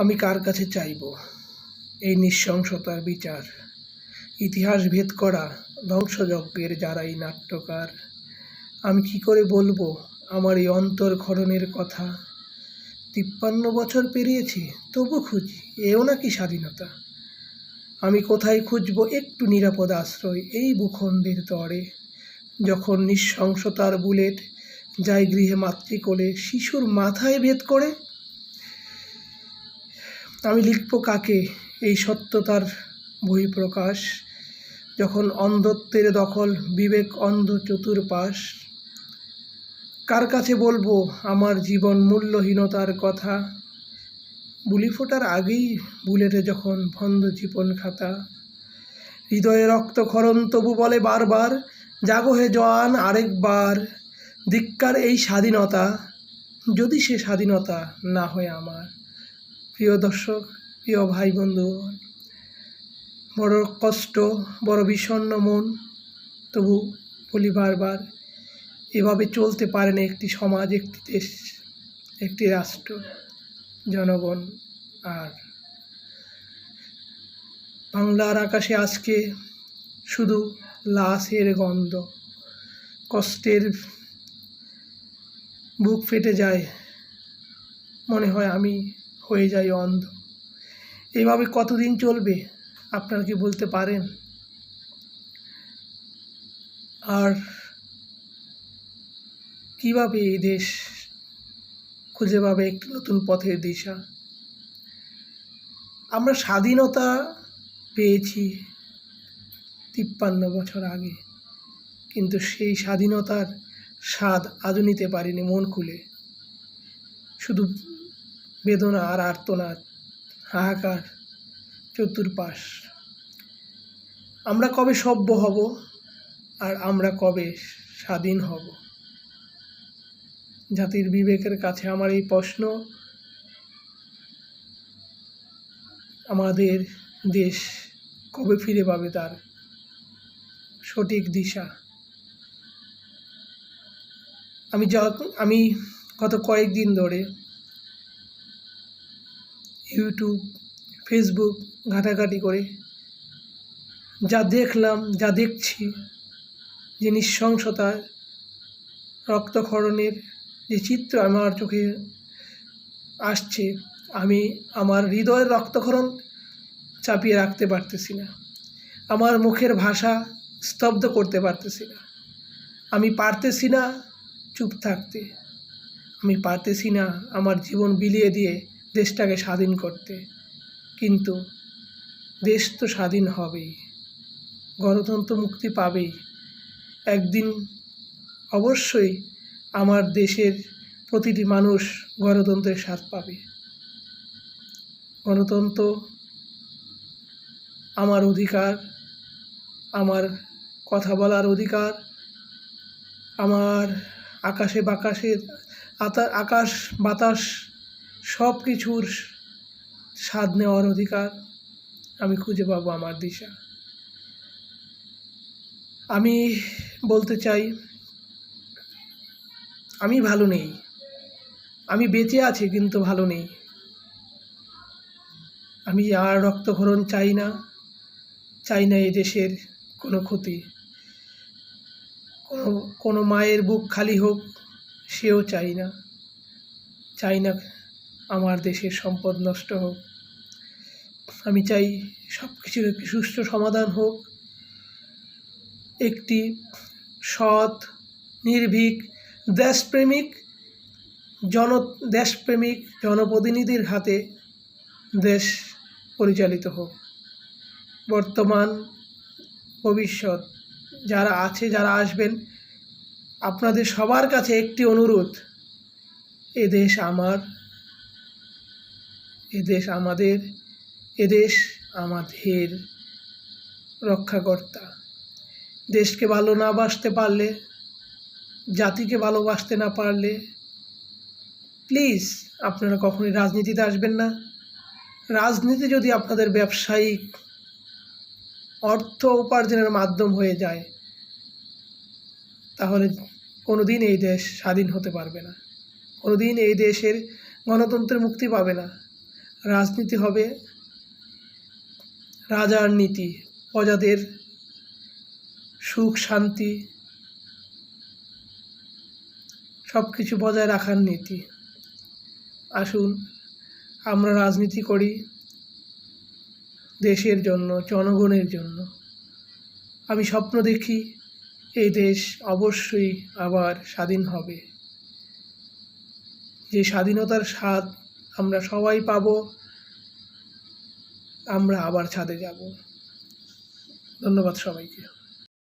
আমি কার কাছে চাইব? এই নিঃশংসতার বিচার, ইতিহাস ভেদ করা, ধ্বংসযজ্ঞের যারাই নাট্যকার, আমি কি করে বলব আমার এই অন্তর খরণের কথা? তিপ্পান্ন বছর পেরিয়েছি, তবু খুঁজি, এও নাকি স্বাধীনতা? আমি কোথায় খুঁজব একটু নিরাপদ আশ্রয় এই ভূখণ্ডের তরে? যখন নিঃশংসতার বুলেট যায় গৃহে মাতৃকোলে, শিশুর মাথায় ভেদ করে আমি লিখব কাকে? এই সত্যতার বহিঃপ্রকাশ। যখন অন্ধত্বের দখল, বিবেক অন্ধ চতুর্পাশ। কার কাছে বলব আমার জীবন মূল্যহীনতার কথা? বুলি ফোটার আগেই বুলেটে যখন বন্ধ জীবন খাতা। হৃদয়ে রক্তক্ষরণ তবু বলে বারবার, জাগো হে জওয়ান আরেকবার, ধিক্কার এই স্বাধীনতা। যদি সে স্বাধীনতা না হয় আমার। প্রিয় দর্শক, প্রিয় ভাই বন্ধু বড় কষ্ট, বড় বিষণ্ণ মন, তবু বলি বারবার, এভাবে চলতে পারে না একটি সমাজ, একটি দেশ, একটি রাষ্ট্র, জনগণ আর। বাংলার আকাশে আজকে শুধু লাশের গন্ধ, কষ্টের বুক ফেটে যায়। মনে হয় আমি হয়ে যায় অন্ধ। এভাবে কতদিন চলবে, আপনারা কি বলতে পারেন? আর কীভাবে এই দেশ খুঁজে পাবে একটি নতুন পথের দিশা? আমরা স্বাধীনতা পেয়েছি তিপ্পান্ন বছর আগে, কিন্তু সেই স্বাধীনতার স্বাদ আজও নিতে পারিনি মন খুলে। শুধু বেদনা আর আর্তনাদ, হাহাকার, চতুর্পাশ। আমরা কবে সভ্য হব আর আমরা কবে স্বাধীন হব? জাতির বিবেকের কাছে আমার এই প্রশ্ন, আমাদের দেশ কবে ফিরে পাবে তার সঠিক দিশা? আমি যা, আমি গত কয়েকদিন ধরে ইউটিউব, ফেসবুক ঘাটাঘাটি করে। যা দেখলাম, যা দেখছি যে নৃশংসতার রক্তক্ষরণের যে চিত্র আমার চোখে আসছে, আমি আমার হৃদয়ের রক্তক্ষরণ চাপিয়ে রাখতে পারতেছি না। আমার মুখের ভাষা স্তব্ধ করতে পারতেছি না। আমি পারতেছি না চুপ থাকতে। আমি পারতেছি না আমার জীবন বিলিয়ে দিয়ে দেশটাকে স্বাধীন করতে। কিন্তু দেশ তো স্বাধীন হবেই। গণতন্ত্র মুক্তি পাবেই। একদিন অবশ্যই আমার দেশের প্রতিটি মানুষ গণতন্ত্রের স্বাদ পাবে। গণতন্ত্র আমার অধিকার, আমার কথা বলার অধিকার, আমার আকাশে বাকাশে আকাশ বাতাস সব কিছুর স্বাদ নেওয়ার অধিকার আমি খুঁজে পাবো আমার দিশা। আমি বলতে চাই, আমি ভালো নেই। আমি বেঁচে আছি কিন্তু ভালো নেই। আমি আর রক্তক্ষরণ চাই না চাই না এই দেশের কোনো ক্ষতি। কোনো কোনো মায়ের বুক খালি হোক, সেও চাই না চাই না আমার দেশের সম্পদ নষ্ট হোক। আমি চাই সব কিছুর একটি সুষ্ঠু সমাধান হোক। একটি সৎ, নির্ভীক, দেশপ্রেমিক জন দেশপ্রেমিক জনপ্রতিনিধির হাতে দেশ পরিচালিত হোক। বর্তমান ভবিষ্যৎ যারা আছে, যারা আসবেন, আপনাদের সবার কাছে একটি অনুরোধ, এ দেশ আমার এ দেশ আমাদের এদেশ আমাদের রক্ষাকর্তা। দেশকে ভালো না বাসতে পারলে, জাতিকে ভালোবাসতে না পারলে, প্লিজ আপনারা কখনোই রাজনীতিতে আসবেন না। রাজনীতি যদি আপনাদের ব্যবসায়িক অর্থ উপার্জনের মাধ্যম হয়ে যায়, তাহলে কোনো দিন এই দেশ স্বাধীন হতে পারবে না। কোনো দিন এই দেশের গণতন্ত্রের মুক্তি পাবে না। রাজনীতি হবে। রাজার নীতি, প্রজাদের সুখ, শান্তি সব কিছু বজায় রাখার নীতি। আসুন, আমরা রাজনীতি করি দেশের জন্য, জনগণের জন্য। আমি স্বপ্ন দেখি এই দেশ অবশ্যই আবার স্বাধীন হবে। যে স্বাধীনতার স্বাদ আমরা সবাই পাব। আমরা আবার ছাদে যাব। ধন্যবাদ সবাইকে।